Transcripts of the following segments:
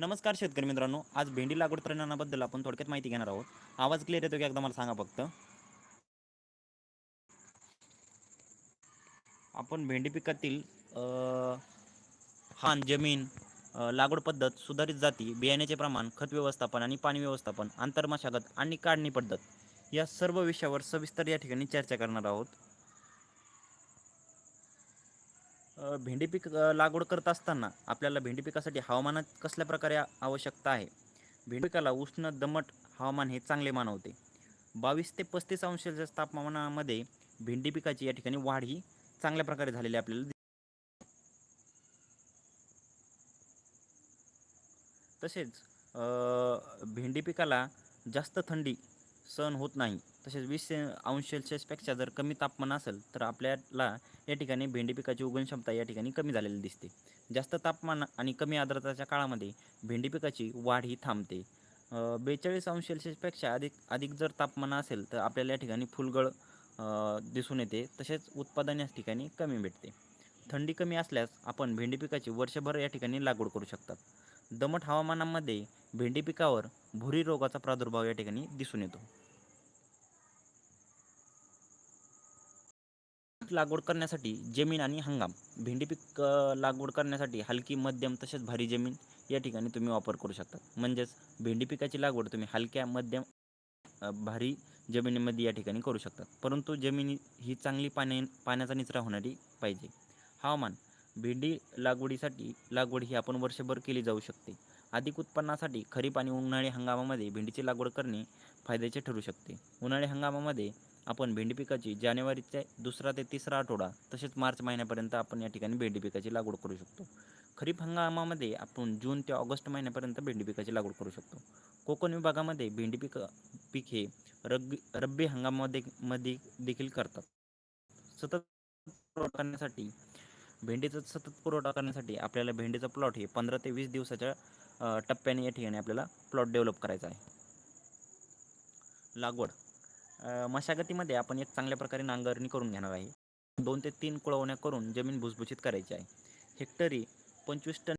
नमस्कार शेतकरी मित्रांनो आज भेंडी लागवड तंत्रज्ञानाबद्दल आपण थोडक्यात माहिती घेणार आहोत. आवाज क्लिअर येतो की एकदा मला सांगा फक्त? आपण भेंडी पिकातील हान जमीन लागवड पद्धत सुधारित जाती बियाण्याचे प्रमाण खत व्यवस्थापन आणि पाणी व्यवस्थापन आंतरमशागत आणि काढणी पद्धत या सर्व विषयावर सविस्तर या ठिकाणी चर्चा करणार आहोत. भेंडी पीक लागवड करत असताना आपल्याला भेंडी पिकासाठी हवामानात कसल्या प्रकारे आवश्यकता आहे? भेंडी पिकाला उष्ण दमट हवामान हे चांगले मानवते. बावीस ते पस्तीस अंशाच्या तापमानामध्ये भेंडी पिकाची या ठिकाणी वाढ ही चांगल्या प्रकारे झालेली आपल्याला तसेच भेंडी पिकाला जास्त थंडी सहन होत नाही. तसेच वीस अंश सेल्सिअसपेक्षा जर कमी तापमान असेल तर आपल्याला या ठिकाणी भेंडी पिकाची उगवण क्षमता या ठिकाणी कमी झालेली दिसते. जास्त तापमान आणि कमी आर्द्रताच्या काळामध्ये भेंडी पिकाची वाढ ही थांबते. बेचाळीस अंश सेल्सिअसपेक्षा अधिक अधिक जर तापमान असेल तर आपल्याला या ठिकाणी फुलगळ दिसून येते. तसेच उत्पादन या ठिकाणी कमी भेटते. थंडी कमी असल्यास आपण भेंडी पिकाची वर्षभर या ठिकाणी लागवड करू शकतात. दमट हवामानामध्ये भेंडी पिकावर भुरी रोगाचा प्रादुर्भाव या ठिकाणी दिसून येतो. पीक लागवड करण्यासाठी जमीन आणि हंगाम. भेंडी पीक लागवड करण्यासाठी हलकी मध्यम तसेच भारी जमीन या ठिकाणी तुम्ही वापर करू शकता. म्हणजेच भेंडी पिकाची लागवड तुम्ही हलक्या मध्यम भारी जमिनीमध्ये या ठिकाणी करू शकतात परंतु जमिनी ही चांगली पाण्या पाण्याचा निचरा होणारी पाहिजे. हवामान. भेंडी लागवडीसाठी लागवड ही आपण वर्षभर केली जाऊ शकते. अधिक उत्पन्नासाठी खरीप आणि उन्हाळी हंगामामध्ये भेंडीची लागवड करणे फायद्याचे ठरू शकते. उन्हाळी हंगामामध्ये आपण भेंडी पिकाची जानेवारीचा दुसरा ते तिसरा आठवडा तसेच मार्च महिन्यापर्यंत आपण या ठिकाणी भेंडी पिकाची लागवड करू शकतो. खरीप हंगामामध्ये आपण जून ते ऑगस्ट महिन्यापर्यंत भेंडी पिकाची लागवड करू शकतो. कोकण विभागामध्ये भेंडी पिक पीक हे रब्बी रब्बी हंगामामध्ये मध्ये देखील करतात. सतत पुरवठा करण्यासाठी भेंडीचा सतत पुरवठा करण्यासाठी आपल्याला भेंडीचा प्लॉट हे पंधरा ते वीस दिवसाच्या टप्प्याने या ठिकाणी आपल्याला प्लॉट डेव्हलप करायचा आहे. लागवड. मशागतीमध्ये आपण एक चांगल्या प्रकारे नांगरणी करून घेणार आहे. दोन ते तीन कुळवण्या करून जमीन भुसभुशीत करायची आहे. हेक्टरी पंचवीस टन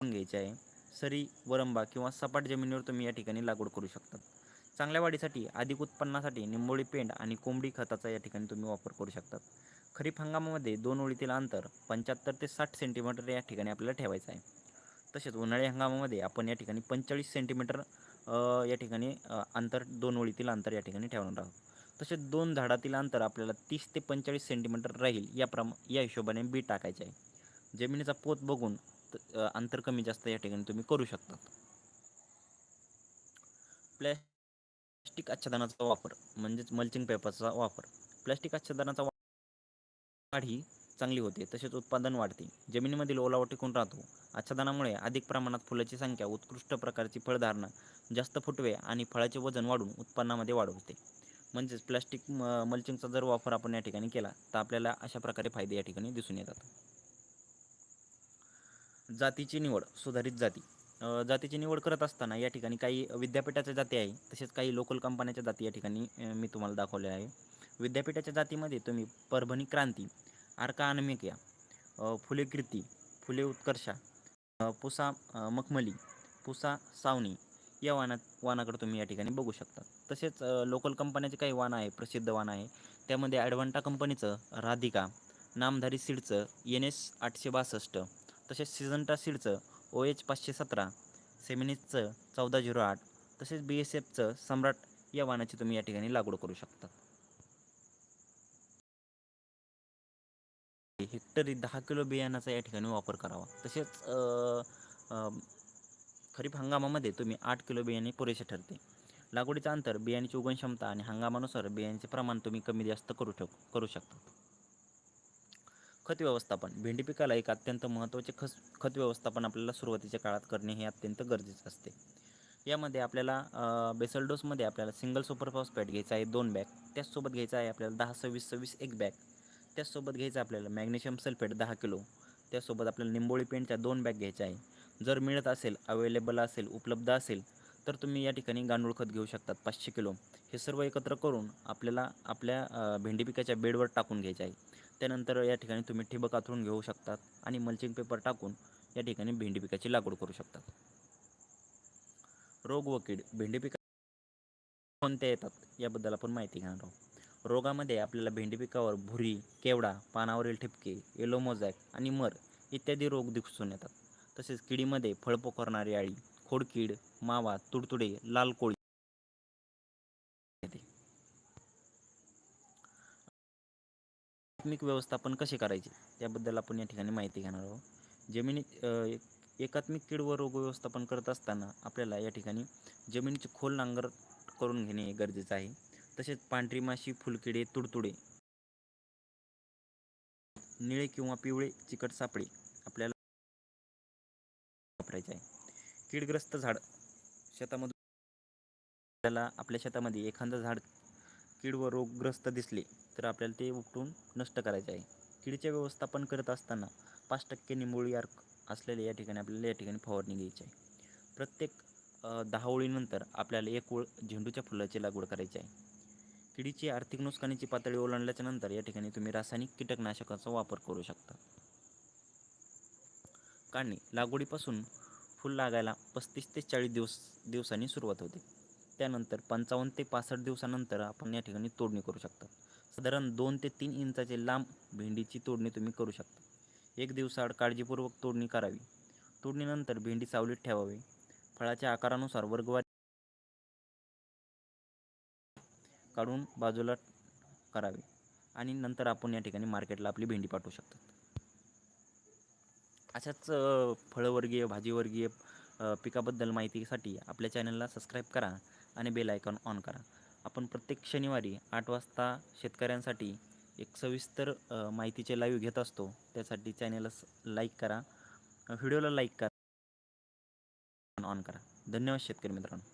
घ्यायचे आहे. सरी वरंबा किंवा सपाट जमिनीवर तुम्ही या ठिकाणी लागवड करू शकता. चांगल्या वाढीसाठी अधिक उत्पन्नासाठी निंबोळी पेंड आणि कोंबडी खताचा या ठिकाणी तुम्ही वापर करू शकतात खरीप हंगामामध्ये दोन ओळीतील अंतर पंच्याहत्तर ते साठ सेंटीमीटर या ठिकाणी आपल्याला ठेवायचं आहे. तसेच उन्हाळी हंगामामध्ये आपण या ठिकाणी पंचेचाळीस सेंटीमीटर या ठिकाणी अंतर दोन ओळीतील अंतर या ठिकाणी ठेवणार आहोत. तसेच दोन झाडातील अंतर आपल्याला तीस ते पंचेचाळीस सेंटीमीटर राहील या प्रमा या हिशोबाने बी टाकायचे आहे. जमिनीचा पोत बघून अंतर कमी जास्त या ठिकाणी तुम्ही करू शकता. प्लॅस्टिक आच्छादनाचा वापर म्हणजेच मल्चिंग पेपरचा वापर. प्लॅस्टिक आच्छादनाचा वाढ ही चांगली होते तसेच उत्पादन वाढते. जमिनीमधील ओलावा टिकून राहतो. आच्छादनामुळे अधिक प्रमाणात फुलाची संख्या उत्कृष्ट प्रकारची फळधारणा जास्त फुटवे आणि फळाचे वजन वाढून उत्पन्नामध्ये वाढ होते. म्हणजेच प्लॅस्टिक म मल्चिंगचा जर वापर आपण या ठिकाणी केला तर आपल्याला अशा प्रकारे फायदे या ठिकाणी दिसून येतात. जातीची निवड सुधारित जाती. जातीची निवड करत असताना या ठिकाणी काही विद्यापीठाच्या जाती आहे तसेच काही लोकल कंपन्याच्या जाती या ठिकाणी मी तुम्हाला दाखवल्या आहे. विद्यापीठाच्या जातीमध्ये तुम्ही परभणी क्रांती आर्का अनमिक्या फुले कीर्ती फुले उत्कर्षा पुसा मखमली पुसा सावनी या वाना वानाकडे तुम्ही या ठिकाणी बघू शकता. तसेच लोकल कंपन्याचे काही वाण आहे प्रसिद्ध वाण आहे. त्यामध्ये ॲडव्हान्टा कंपनीचं राधिका नामधारी सीडचं एन एस आठशे बासष्ट तसेच सिजंटा सीडचं ओ एच पाचशे सतरा सेमिनिसचं चौदा झिरो आठ तसेच बी एस एफचं सम्राट या वाहनाची तुम्ही या ठिकाणी लागवड करू शकता. हेक्टरी दहा किलो बियाणाचा या ठिकाणी वापर करावा. तसेच खरीप हंगामामध्ये तुम्ही आठ किलो बियाणे पुरेसे ठरते. लागवडीचं अंतर बियाण्याची उगवण क्षमता आणि हंगामानुसार बियाण्याचे प्रमाण तुम्ही कमी जास्त करू शक करू शकता. खत व्यवस्थापन भेंडी पिकाला एक अत्यंत महत्त्वाचे खस खत व्यवस्थापन आपल्याला सुरुवातीच्या काळात करणे हे अत्यंत गरजेचे असते. यामध्ये आपल्याला बेसल डोसमध्ये आपल्याला सिंगल सुपरफॉस्फेट घ्यायचा आहे दोन बॅग. त्याचसोबत घ्यायचा आहे आपल्याला दहा सव्वीस सव्वीस एक बॅग. त्याचसोबत घ्यायचं आपल्याला मॅग्नेशियम सल्फेट दहा किलो. त्यासोबत आपल्याला निंबोळी पेंटच्या दोन बॅग घ्यायच्या आहे. जर मिळत असेल अवेलेबल असेल उपलब्ध असेल तर तुम्ही या ठिकाणी गांडूळ खत घेऊ शकतात पाचशे किलो. हे सर्व एकत्र करून आपल्याला आपल्या भेंडी पिकाच्या बेडवर टाकून घ्यायचे आहे. त्यानंतर या ठिकाणी तुम्ही ठिबक आथरून घेऊ शकतात आणि मल्चिंग पेपर टाकून या ठिकाणी भेंडी पिकाची लागवड करू शकतात. रोग व कीड भेंडी पिका कोणत्या येतात याबद्दल आपण माहिती घेणार आहोत. रोगामध्ये आपल्याला भेंडी पिकावर भुरी केवडा पानावरील ठिपके येलो मोझॅक आणि मर इत्यादी रोग दिसून येतात. तसेच किडीमध्ये फळ पोखरणारी आळी खोडकीड मावा तुडतुडे लाल कोळी एकात्मिक व्यवस्थापन कसे करायचे? त्याबद्दल आपण या ठिकाणी माहिती घेणार आहोत. जमिनीत एकात्मिक कीड व रोग व्यवस्थापन करत असताना आपल्याला या ठिकाणी जमिनीची खोल नांगर करून घेणे गरजेचं आहे. तसेच पांढरी माशी फुलकिडे तुडतुडे निळे किंवा पिवळे चिकट सापळे आपल्याला वापरायचे आहे. कीडग्रस्त झाड शेतामधून आपल्याला आपल्या शेतामध्ये एखादं झाड कीड व रोगग्रस्त दिसले तर आपल्याला ते उपटून नष्ट करायचे आहे. कीडचे व्यवस्थापन करत असताना पाच टक्के निंबोळी अर्क असलेले या ठिकाणी आपल्याला या ठिकाणी फवारणी घ्यायची आहे. प्रत्येक दहा ओळीनंतर आपल्याला एक ओळ झेंडूच्या फुलाची लागवड करायची आहे. किडीची आर्थिक नुकसानीची पातळी ओलांडल्याच्या नंतर या ठिकाणी तुम्ही रासायनिक कीटकनाशकाचा वापर करू शकता. काढणी लागवडीपासून फुल लागायला पस्तीस ते चाळीस दिवस दिवसांनी सुरुवात होते. त्यानंतर पंचावन्न ते पासष्ट दिवसानंतर आपण या ठिकाणी तोडणी करू शकता. साधारण दोन ते तीन इंचाचे लांब भेंडीची तोडणी तुम्ही करू शकता. एक दिवसाआड काळजीपूर्वक तोडणी करावी. तोडणीनंतर भेंडी सावलीत ठेवावी. फळाच्या आकारानुसार वर्गवारी काढून बाजूला करावे. आणि नंतर आपण या ठिकाणी मार्केटला आपली भेंडी पाठवू शकतो. अशाच फळवर्गीय भाजीवर्गीय पिकाबद्दल माहितीसाठी आपल्या चॅनलला सबस्क्राईब करा आणि बेल आयकॉन ऑन करा. आपण प्रत्येक शनिवारी आठ वाजता शेतकऱ्यांसाठी एक सविस्तर माहितीचे लाईव्ह घेत असतो. त्यासाठी चॅनलला लाईक करा. व्हिडिओला लाईक करा. ऑन करा. धन्यवाद शेतकरी मित्रांनो.